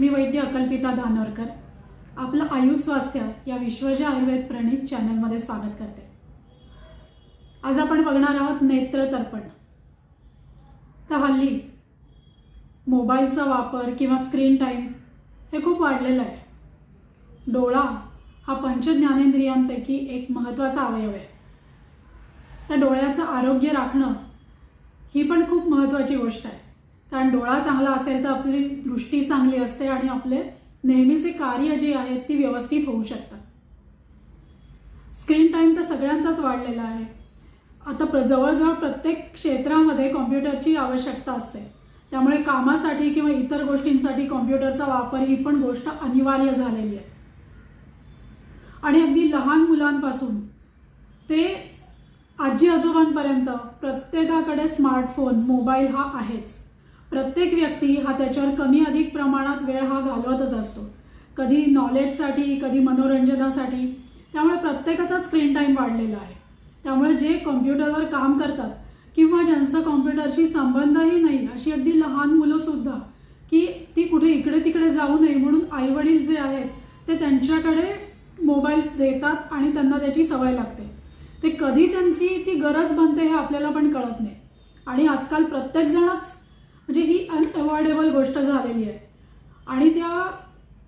मी वैद्य अकल्पिता दानोरकर. आपलं आयु स्वास्थ्य या विश्वजा आयुर्वेद प्रणित चॅनलमध्ये स्वागत करते. आज आपण बघणार आहोत नेत्र तर्पण. तर हल्ली मोबाईलचा वापर किंवा स्क्रीन टाईम हे खूप वाढलेलं आहे. डोळा हा पंचज्ञानेंद्रियांपैकी एक महत्त्वाचा अवयव आहे. त्या डोळ्याचं आरोग्य राखणं ही पण खूप महत्त्वाची गोष्ट आहे. कारण डोळा चांगला असेल तर आपली दृष्टी चांगली असते आणि आपले नेहमीचे कार्य जे आहेत ती व्यवस्थित होऊ शकतात. स्क्रीन टाईम तर सगळ्यांचाच वाढलेला आहे. आता प्र जवळजवळ प्रत्येक क्षेत्रामध्ये कॉम्प्युटरची आवश्यकता असते. त्यामुळे कामासाठी किंवा इतर गोष्टींसाठी कॉम्प्युटरचा वापर ही पण गोष्ट अनिवार्य झालेली आहे. आणि अगदी लहान मुलांपासून ते आजी आजोबांपर्यंत प्रत्येकाकडे स्मार्टफोन मोबाईल हा आहेच. प्रत्येक व्यक्ती हा त्याच्यावर कमी अधिक प्रमाणात वेळ हा घालवतच असतो. कधी नॉलेजसाठी कधी मनोरंजनासाठी. त्यामुळे प्रत्येकाचा स्क्रीन टाईम वाढलेला आहे. त्यामुळे जे कॉम्प्युटरवर काम करतात किंवा ज्यांचा कॉम्प्युटरशी संबंधही नाही अशी अगदी लहान मुलंसुद्धा की ती कुठे इकडे तिकडे जाऊ नये म्हणून आईवडील जे आहेत ते त्यांच्याकडे मोबाईल्स देतात आणि त्यांना त्याची सवय लागते. ते कधी त्यांची ती गरज बनते हे आपल्याला पण कळत नाही. आणि आजकाल प्रत्येकजणच म्हणजे ही अनअवॉइडेबल गोष्ट झालेली आहे. आणि त्या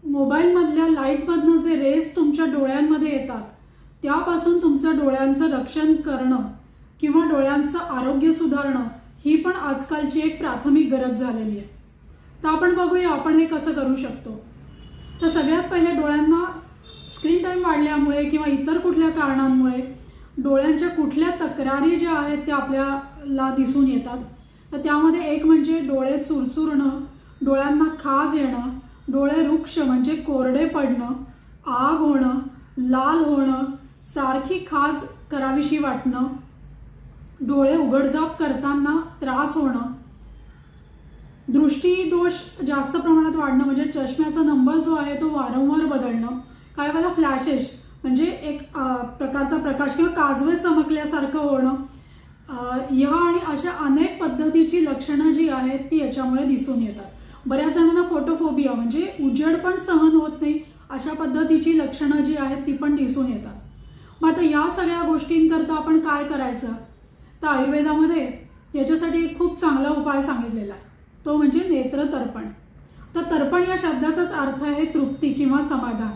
मोबाईलमधल्या लाईटमधनं जे रेज तुमच्या डोळ्यांमध्ये येतात त्यापासून तुमचं डोळ्यांचं रक्षण करणं किंवा डोळ्यांचं आरोग्य सुधारणं ही पण आजकालची एक प्राथमिक गरज झालेली आहे. तर आपण बघूया आपण हे कसं करू शकतो. तर सगळ्यात पहिले डोळ्यांना स्क्रीन टाईम वाढल्यामुळे किंवा इतर कुठल्या कारणांमुळे डोळ्यांच्या कुठल्या तक्रारी ज्या आहेत त्या आपल्याला दिसून येतात. तर त्यामध्ये एक म्हणजे डोळे चुरचुरणं डोळ्यांना खाज येणं डोळे वृक्ष म्हणजे कोरडे पडणं आग होणं लाल होणं सारखी खाज करावीशी वाटणं डोळे उघडझाप करताना त्रास होणं. दृष्टीदोष जास्त प्रमाणात वाढणं म्हणजे चष्म्याचा नंबर जो आहे तो वारंवार बदलणं. काही वेळेला फ्लॅशेस म्हणजे एक प्रकारचा प्रकाश किंवा काजवे चमकल्यासारखं होणं. ह्या आणि अशा अनेक पद्धतीची लक्षणं जी आहेत ती याच्यामुळे दिसून येतात. बऱ्याच जणांना फोटोफोबिया म्हणजे उजेड पण सहन होत नाही अशा पद्धतीची लक्षणं जी आहेत ती पण दिसून येतात. मग आता या सगळ्या गोष्टींकरता आपण काय करायचं? तर आयुर्वेदामध्ये याच्यासाठी एक खूप चांगला उपाय सांगितलेला आहे. तो म्हणजे नेत्र तर्पण तर तर्पण या शब्दाचाच अर्थ आहे तृप्ती किंवा समाधान.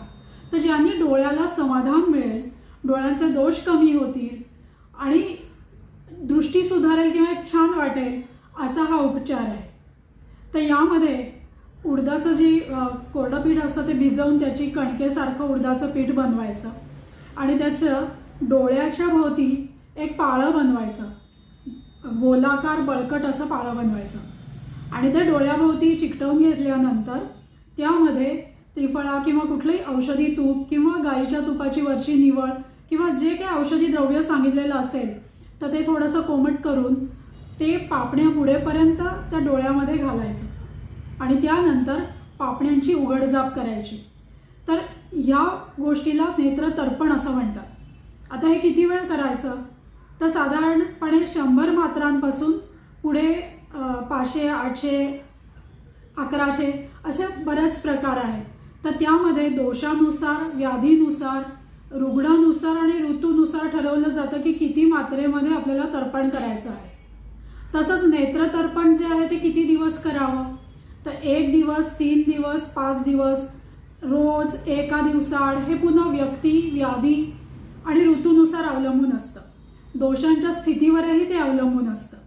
तर ज्यांनी डोळ्याला समाधान मिळेल डोळ्यांचे दोष कमी होतील आणि दृष्टी सुधारेल किंवा छान वाटेल असा हा उपचार आहे. तर यामध्ये उडदाचं जी कोरडं पीठ असतं ते भिजवून त्याची कणकेसारखं उडदाचं पीठ बनवायचं आणि त्याचं डोळ्याच्या भोवती एक पाळं बनवायचं. गोलाकार बळकट असं पाळं बनवायचं. आणि त्या डोळ्याभोवती चिकटवून घेतल्यानंतर त्यामध्ये त्रिफळा किंवा कुठलंही औषधी तूप किंवा गाईच्या तुपाची वरची निवळ किंवा जे काही औषधी द्रव्य सांगितलेलं असेल तर ते थोडंसं कोमट करून ते पापण्या पुढेपर्यंत त्या डोळ्यामध्ये घालायचं. आणि त्यानंतर पापण्यांची उघडझाप करायची. तर ह्या गोष्टीला नेत्र तर्पण असं म्हणतात. आता हे किती वेळ करायचं? तर साधारणपणे शंभर मात्रांपासून पुढे पाचशे आठशे अकराशे असे बरेच प्रकार आहेत. तर त्यामध्ये दोषानुसार व्याधीनुसार रुग्णानुसार आणि ऋतूनुसार ठरवलं जातं की किती मात्रेमध्ये आपल्याला तर्पण करायचं आहे. तसंच नेत्रतर्पण जे आहे ते किती दिवस करावं? तर एक दिवस तीन दिवस पाच दिवस रोज एका दिवसाआड हे पुन्हा व्यक्ती व्याधी आणि ऋतूनुसार अवलंबून असतं. दोषांच्या स्थितीवरही ते अवलंबून असतं.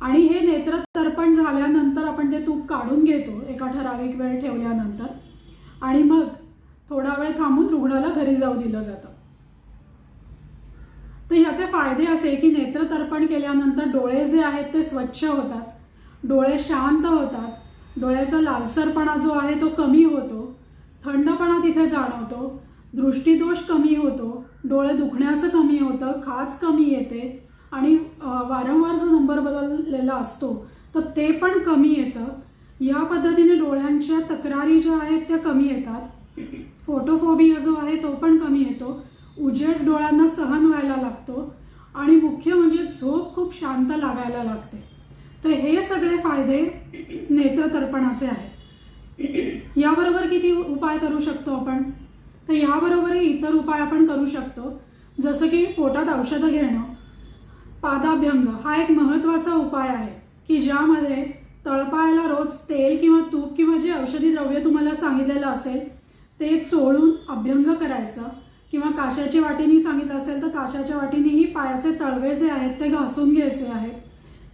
आणि हे नेत्रतर्पण झाल्यानंतर आपण ते तूप काढून घेतो एका ठराविक वेळ ठेवल्यानंतर. आणि मग थोडा वेळ थांबून रुग्णाला घरी जाऊ दिलं जातं. तर ह्याचे फायदे असे की नेत्रतर्पण केल्यानंतर डोळे जे आहेत ते स्वच्छ होतात. डोळे शांत होतात. डोळ्याचा लालसरपणा जो आहे तो कमी होतो. थंडपणा तिथे जाणवतो. दृष्टीदोष कमी होतो. डोळे दुखण्याचं कमी होतं. खाज कमी येते. आणि वारंवार जो नंबर बदललेला असतो तर ते पण कमी येतं. या पद्धतीने डोळ्यांच्या तक्रारी ज्या आहेत त्या कमी येतात. फोटोफोबिया जो आहे तो पण कमी येतो. उजेड डोळ्यांना सहन व्हायला लागतो आणि मुख्य म्हणजे झोप खूप शांत लागायला लागते. तर हे सगळे फायदे नेत्रतर्पणाचे आहेत. याबरोबर किती उपाय करू शकतो आपण? तर याबरोबरही इतर उपाय आपण करू शकतो. जसं की पोटात औषधं घेणं पादाभ्यंग हा एक महत्त्वाचा उपाय आहे की ज्यामध्ये तळपायला रोज तेल किंवा तूप किंवा जे औषधी द्रव्य तुम्हाला सांगितलेलं असेल ते चोळून अभ्यंग करायचं. किंवा काशाची वाटीनी सांगितलं असेल तर काशाच्या वाटीनेही पायाचे तळवे जे आहेत ते घासून घ्यायचे आहेत.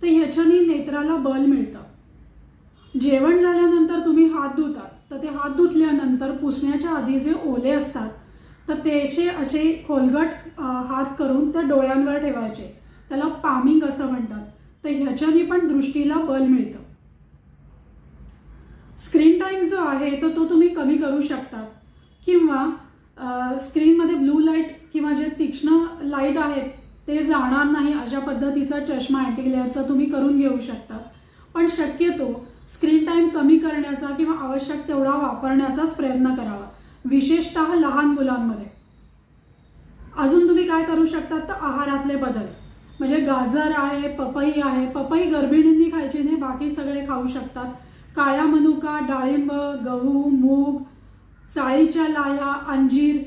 तर ह्याच्यानी नेत्राला बल मिळतं. जेवण झाल्यानंतर तुम्ही हात धुतात. तर ते हात धुतल्यानंतर पुसण्याच्या आधी जे ओले असतात तर त्याचे असे खोलगट हात करून त्या डोळ्यांवर ठेवायचे. त्याला पामिंग असं म्हणतात. तर ह्याच्याने पण दृष्टीला बल मिळतं. स्क्रीन टाईम जो आहे तर तो कमी करू शकतात. किंवा स्क्रीनमध्ये ब्लू लाइट किंवा जे तीक्ष्ण लाइट आहेत ते जाणार नाही अशा पद्धतीचा चष्मा अँटीग्लेअरचा तुम्ही करून घेऊ शकता. पण शक्यतो स्क्रीन टाईम कमी करण्याचा किंवा आवश्यक तेवढा वापरण्याचाच प्रयत्न करावा. विशेषतः लहान मुलांमध्ये. अजून तुम्ही काय करू शकतात तर आहारातले बदल. म्हणजे गाजर आहे पपई आहे पपई गर्भिणींनी खायची नाही बाकी सगळे खाऊ शकतात. काळ्या मनुका डाळिंब गहू मूग साळीच्या लाया अंजीर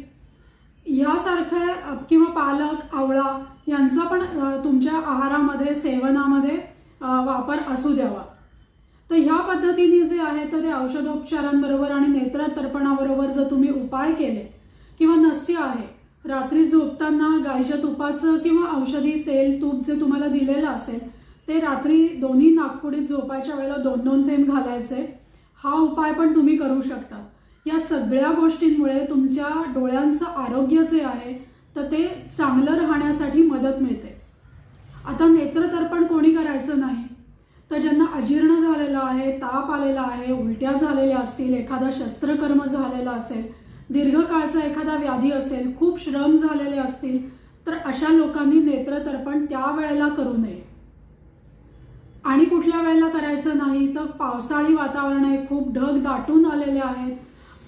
यासारख्या किंवा पालक आवळा यांचा पण तुमच्या आहारामध्ये सेवनामध्ये वापर असू द्यावा. तर ह्या पद्धतीने जे आहे तर ते औषधोपचारांबरोबर आणि नेत्रतर्पणाबरोबर जर तुम्ही उपाय केले किंवा नस्य आहे रात्री झोपताना गायच्या तुपाचं किंवा औषधी तेल तूप जे तुम्हाला दिलेलं असेल ते रात्री दोन्ही नागपुडीत झोपायच्या वेळेला दोन दोन थेंब घालायचे. हा उपाय पण तुम्ही करू शकता. या सगळ्या गोष्टींमुळे तुमच्या डोळ्यांचं आरोग्य जे आहे तर ते चांगलं राहण्यासाठी मदत मिळते. आता नेत्रतर्पण कोणी करायचं नाही. तर ज्यांना अजीर्ण झालेलं आहे ताप आलेला आहे उलट्या झालेल्या असतील एखादा शस्त्रकर्म झालेला असेल दीर्घकाळचा एखादा व्याधी असेल खूप श्रम झालेले असतील तर अशा लोकांनी नेत्रतर्पण त्या वेळेला करू नये. आणि कुठल्या वेळेला करायचं नाही तर पावसाळी वातावरण आहे खूप ढग दाटून आलेले आहेत.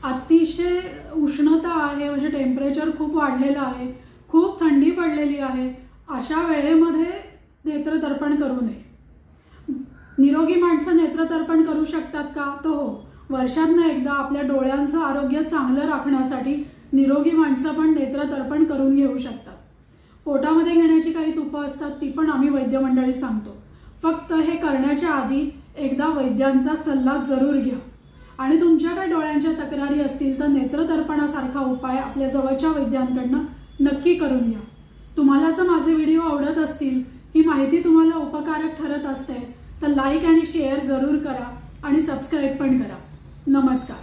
अतिशय उष्णता आहे म्हणजे टेम्परेचर खूप वाढलेलं आहे खूप थंडी पडलेली आहे. अशा वेळेमध्ये नेत्रतर्पण करू नये. निरोगी माणसं नेत्रतर्पण करू शकतात का? तर हो. वर्षातनं एकदा आपल्या डोळ्यांचं आरोग्य चांगलं राखण्यासाठी निरोगी माणसं पण नेत्रतर्पण करून घेऊ शकतात. पोटामध्ये घेण्याची काही तुपं असतात ती पण आम्ही वैद्यमंडळी सांगतो. फक्त हे करण्याच्या आधी एकदा वैद्यांचा सल्ला जरूर घ्या. आणि तुमच्या काय डोळ्यांच्या तक्रारी असतील तर नेत्रतर्पणासारखा उपाय आपल्या जवळच्या वैद्यांकडनं नक्की करून घ्या. तुम्हाला जर माझे व्हिडिओ आवडत असतील ही माहिती तुम्हाला उपकारक ठरत असते तर लाईक आणि शेअर जरूर करा आणि सबस्क्राईब पण करा. नमस्कार.